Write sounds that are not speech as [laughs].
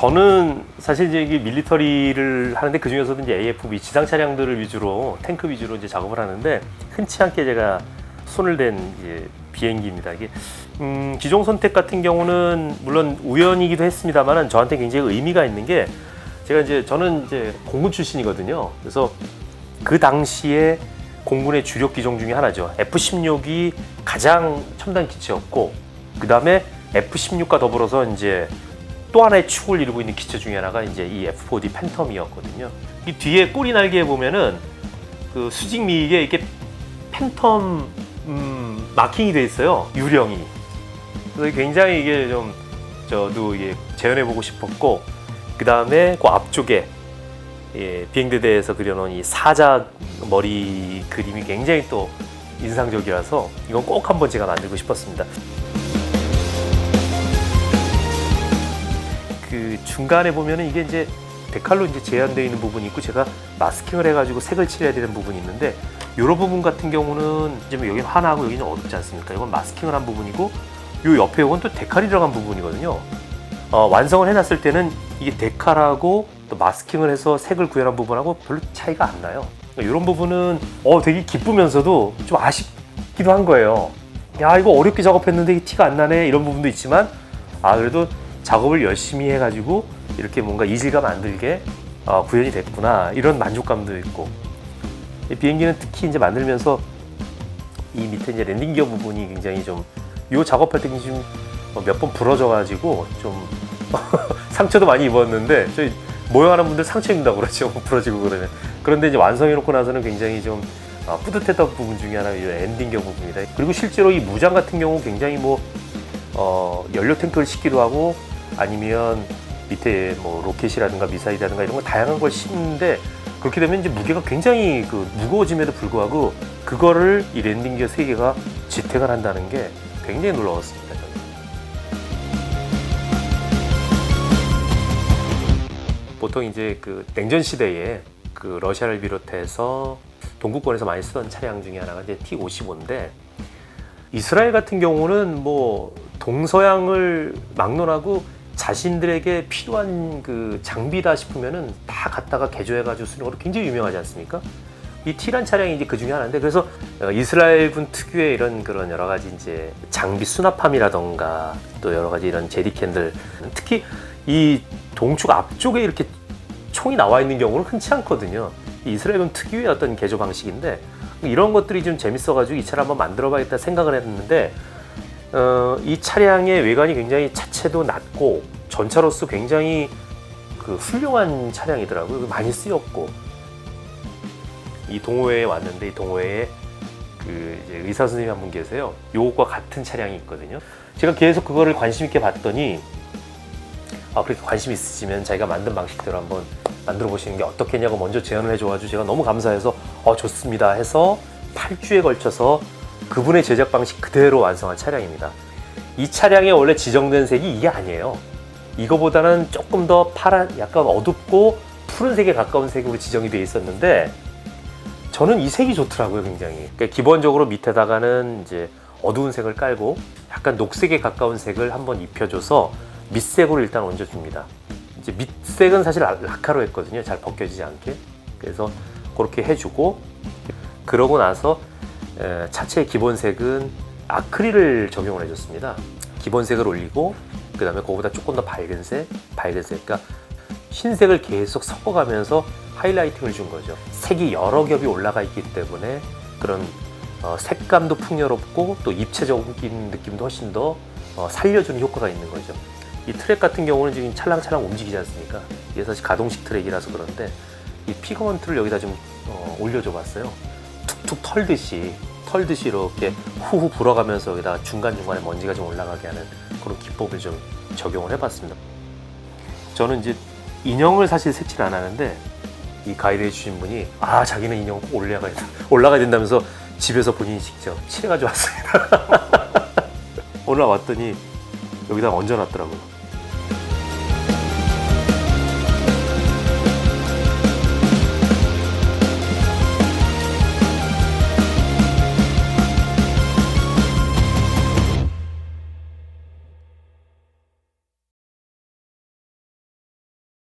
저는 사실 이제 이게 밀리터리를 하는데 그 중에서도 이제 AFB 지상 차량들을 위주로 탱크 위주로 이제 작업을 하는데 흔치 않게 제가 손을 댄 이제 비행기입니다. 이게 음, 기종 선택 같은 경우는 물론 우연이기도 했습니다만은 저한테 굉장히 의미가 있는 게 제가 이제 저는 이제 공군 출신이거든요. 그래서 그 당시에 공군의 주력 기종 중에 하나죠. F-16이 가장 첨단 기체였고 그 다음에 F-16과 더불어서 이제 또 하나의 축을 이루고 있는 기체 중에 하나가 이제 이 F-4D 팬텀이었거든요. 이 뒤에 꼬리 날개에 보면은 그 수직 미익에 이렇게 팬텀 음, 마킹이 돼 있어요. 유령이. 그래서 굉장히 이게 좀 저도 이게 재현해 보고 싶었고 그 다음에 그 앞쪽에 예, 비행대대에서 그려놓은 이 사자 머리 그림이 굉장히 또 인상적이라서 이건 꼭 한번 제가 만들고 싶었습니다. 그 중간에 보면은 이게 이제 데칼로 이제 제한되어 있는 부분이 있고 제가 마스킹을 해가지고 색을 칠해야 되는 부분이 있는데 이런 부분 같은 경우는 지금 여기 환하고 여기는 어둡지 않습니까? 이건 마스킹을 한 부분이고 요 옆에 이건 또 데칼이 들어간 부분이거든요. 어, 완성을 해놨을 때는 이게 데칼하고 또 마스킹을 해서 색을 구현한 부분하고 별로 차이가 안 나요. 그러니까 이런 부분은 어, 되게 기쁘면서도 좀 아쉽기도 한 거예요. 야 이거 어렵게 작업했는데 티가 안 나네 이런 부분도 있지만 아 그래도 작업을 열심히 해가지고 이렇게 뭔가 이질감 안 들게 어, 구현이 됐구나. 이런 만족감도 있고. 이 비행기는 특히 이제 만들면서 이 밑에 이제 랜딩 기어 부분이 굉장히 좀 요 작업할 때좀몇번 부러져가지고 좀 [laughs] 상처도 많이 입었는데 저희 모형하는 분들 상처 입는다고 그러죠. [laughs] 부러지고 그러면. 그런데 이제 완성해 놓고 나서는 굉장히 좀 어, 뿌듯했던 부분 중에 하나가 이 엔딩 기어 부분입니다. 그리고 실제로 이 무장 같은 경우 굉장히 뭐 어, 연료 탱크를 싣기도 하고 아니면 밑에 뭐 로켓이라든가 미사일이라든가 이런 거 다양한 걸 싣는데 그렇게 되면 이제 무게가 굉장히 그 무거워짐에도 불구하고 그거를 이 랜딩 기어 세 개가 지탱을 한다는 게 굉장히 놀라웠습니다. 보통 이제 그 냉전 시대에 그 러시아를 비롯해서 동구권에서 많이 쓰던 차량 중에 하나가 이제 T-55인데 이스라엘 같은 경우는 뭐 동서양을 막론하고 자신들에게 필요한 그 장비다 싶으면은 다 갖다가 개조해가지고 쓰는 걸로 굉장히 유명하지 않습니까? 이 T란 차량이 이제 그 중에 하나인데 그래서 어, 이스라엘군 특유의 이런 그런 여러 가지 이제 장비 수납함이라던가 또 여러 가지 이런 제리캔들 특히 이 동축 앞쪽에 이렇게 총이 나와 있는 경우는 흔치 않거든요. 이 이스라엘군 특유의 어떤 개조 방식인데 이런 것들이 좀 재밌어가지고 이 차를 한번 만들어봐야겠다 생각을 했는데 어, 이 차량의 외관이 굉장히 차 체도 낮고 전차로서 굉장히 그 훌륭한 차량이더라고요. 많이 쓰였고 이 동호회에 왔는데 이 동호회에 그 의사 선생님 한 분 계세요. 요것과 같은 차량이 있거든요. 제가 계속 그거를 관심 있게 봤더니 아 그렇게 관심 있으시면 자기가 만든 방식대로 한번 만들어 보시는 게 어떻겠냐고 먼저 제안을 해줘가지고 제가 너무 감사해서 어 좋습니다 해서 8주에 걸쳐서 그분의 제작 방식 그대로 완성한 차량입니다. 이 차량의 원래 지정된 색이 이게 아니에요. 이거보다는 조금 더 파란, 약간 어둡고 푸른색에 가까운 색으로 지정이 돼 있었는데 저는 이 색이 좋더라고요, 굉장히. 그러니까 기본적으로 밑에다가는 이제 어두운 색을 깔고 약간 녹색에 가까운 색을 한번 입혀줘서 밑색으로 일단 얹어줍니다. 이제 밑색은 사실 라- 라카로 했거든요. 잘 벗겨지지 않게. 그래서 그렇게 해주고 그러고 나서 에, 차체의 기본색은 아크릴을 적용을 해줬습니다. 기본 색을 올리고 그 다음에 그거보다 조금 더 밝은 색, 밝은 색, 그러니까 흰색을 계속 섞어가면서 하이라이팅을 준 거죠. 색이 여러 겹이 올라가 있기 때문에 그런 어, 색감도 풍요롭고 또 입체적인 느낌도 훨씬 더 어, 살려주는 효과가 있는 거죠. 이 트랙 같은 경우는 지금 찰랑찰랑 움직이지 않습니까? 이게 사실 가동식 트랙이라서 그런데 이 피거먼트를 여기다 좀 어, 올려줘 봤어요. 툭툭 털듯이 털듯이 이렇게 후후 불어가면서 여기다 중간중간에 먼지가 좀 올라가게 하는 그런 기법을 좀 적용을 해봤습니다. 저는 이제 인형을 사실 색칠 안 하는데 이 가이드 해주신 분이 아 자기는 인형 꼭 올라가야 [laughs] 올라가야 된다면서 집에서 본인이 직접 칠해가지고 왔습니다. [laughs] 오늘 왔더니 여기다 얹어놨더라고요.